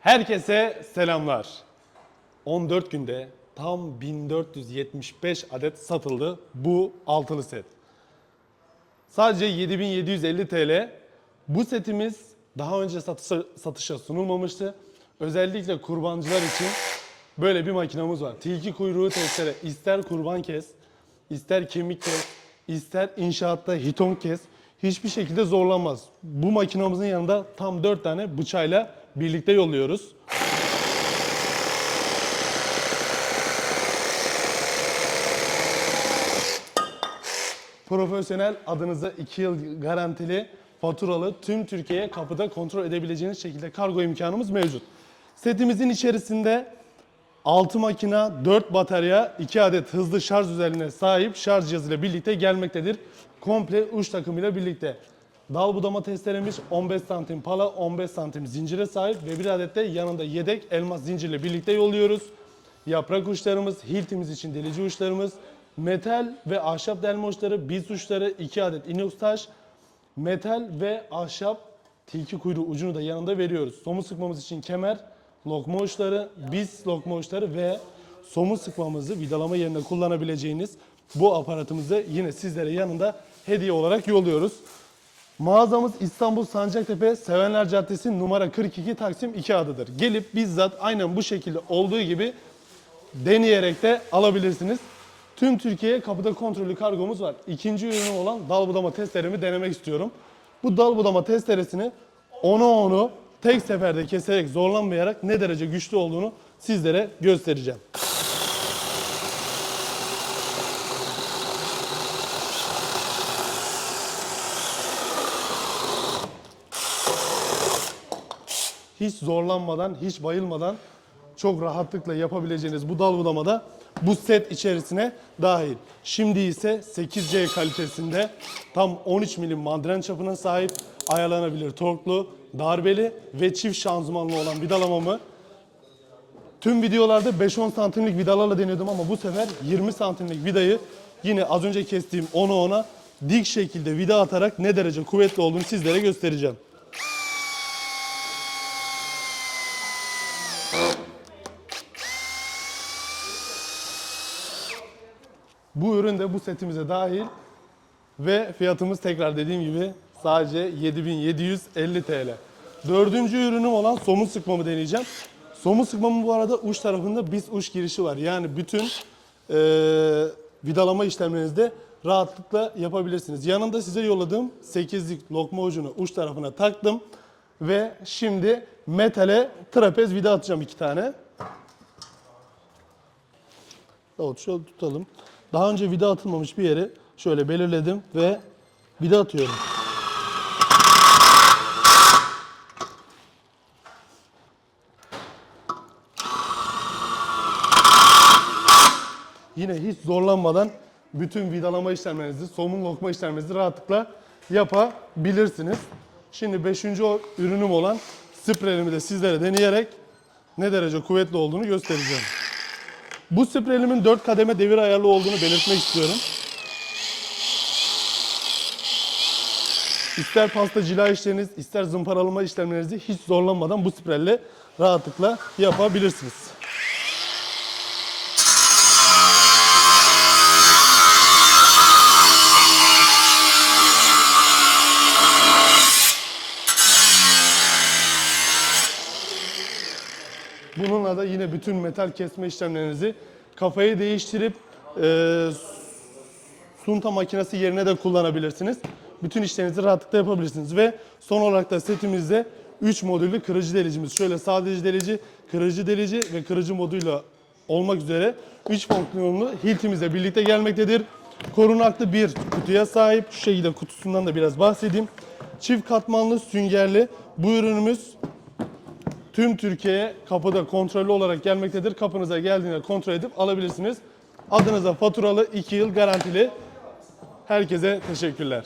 Herkese selamlar. 14 günde tam 1475 adet satıldı bu altılı set. Sadece 7750 TL. Bu setimiz daha önce satışa, satışa sunulmamıştı. Özellikle kurbancılar için böyle bir makinamız var. Tilki kuyruğu testere ister kurban kes, ister kemik kes, ister inşaatta hiton kes. Hiçbir şekilde zorlanmaz. Bu makinamızın yanında tam 4 tane bıçayla birlikte yolluyoruz. Profesyonel adınıza 2 yıl garantili faturalı tüm Türkiye'ye kapıda kontrol edebileceğiniz şekilde kargo imkanımız mevcut. Setimizin içerisinde 6 makina, 4 batarya, 2 adet hızlı şarj özelliğine sahip şarj cihazıyla birlikte gelmektedir. Komple uç takımıyla birlikte. Dal budama testeremiz 15 santim pala, 15 santim zincire sahip ve bir adet de yanında yedek elmas zincirle birlikte yolluyoruz. Yaprak uçlarımız, hiltimiz için delici uçlarımız, metal ve ahşap delme uçları, biz uçları, 2 adet inox taş, metal ve ahşap tilki kuyruğu ucunu da yanında veriyoruz. Somu sıkmamız için kemer, lokma uçları, biz lokma uçları ve somu sıkmamızı vidalama yerine kullanabileceğiniz bu aparatımızı yine sizlere yanında hediye olarak yolluyoruz. Mağazamız İstanbul Sancaktepe Sevenler Caddesi numara 42 Taksim 2 adıdır. Gelip bizzat aynen bu şekilde olduğu gibi deneyerek de alabilirsiniz. Tüm Türkiye'ye kapıda kontrollü kargomuz var. İkinci ürünüm olan dal budama testeremi denemek istiyorum. Bu dal budama testeresini onu onu tek seferde keserek zorlanmayarak ne derece güçlü olduğunu sizlere göstereceğim. Hiç zorlanmadan, hiç bayılmadan çok rahatlıkla yapabileceğiniz bu dal budamada bu set içerisine dahil. Şimdi ise 8C kalitesinde tam 13 milim mandren çapına sahip ayarlanabilir torklu, darbeli ve çift şanzımanlı olan vidalamamı Tüm videolarda 5-10 santimlik vidalarla deniyordum ama bu sefer 20 santimlik vidayı yine az önce kestiğim 10'a 10'a dik şekilde vida atarak ne derece kuvvetli olduğunu sizlere göstereceğim. Bu ürün de bu setimize dahil ve fiyatımız tekrar dediğim gibi sadece 7750 TL. Dördüncü ürünüm olan somun sıkmamı deneyeceğim. Somun sıkmamın bu arada uç tarafında biz uç girişi var. Yani bütün eee, vidalama işlemlerinizde rahatlıkla yapabilirsiniz. Yanında size yolladığım 8'lik lokma ucunu uç tarafına taktım. Ve şimdi metale trapez vida atacağım iki tane. Davut şöyle tutalım. Daha önce vida atılmamış bir yeri şöyle belirledim ve vida atıyorum. Yine hiç zorlanmadan bütün vidalama işlemlerinizi, somun lokma işlemlerinizi rahatlıkla yapabilirsiniz. Şimdi 5. ürünüm olan spreyimi de sizlere deneyerek ne derece kuvvetli olduğunu göstereceğim. Bu spreyimin 4 kademe devir ayarlı olduğunu belirtmek istiyorum. İster pasta cila işleriniz, ister zımparalama işlemlerinizi hiç zorlanmadan bu spreyle rahatlıkla yapabilirsiniz. Bununla da yine bütün metal kesme işlemlerinizi kafayı değiştirip e, sunta makinesi yerine de kullanabilirsiniz. Bütün işlerinizi rahatlıkla yapabilirsiniz. Ve son olarak da setimizde 3 modüllü kırıcı delicimiz. Şöyle sadece delici, kırıcı delici ve kırıcı moduyla olmak üzere 3 fonksiyonlu hiltimizle birlikte gelmektedir. Korunaklı bir kutuya sahip. Şu şekilde kutusundan da biraz bahsedeyim. Çift katmanlı süngerli bu ürünümüz tüm Türkiye'ye kapıda kontrollü olarak gelmektedir. Kapınıza geldiğinde kontrol edip alabilirsiniz. Adınıza faturalı 2 yıl garantili. Herkese teşekkürler.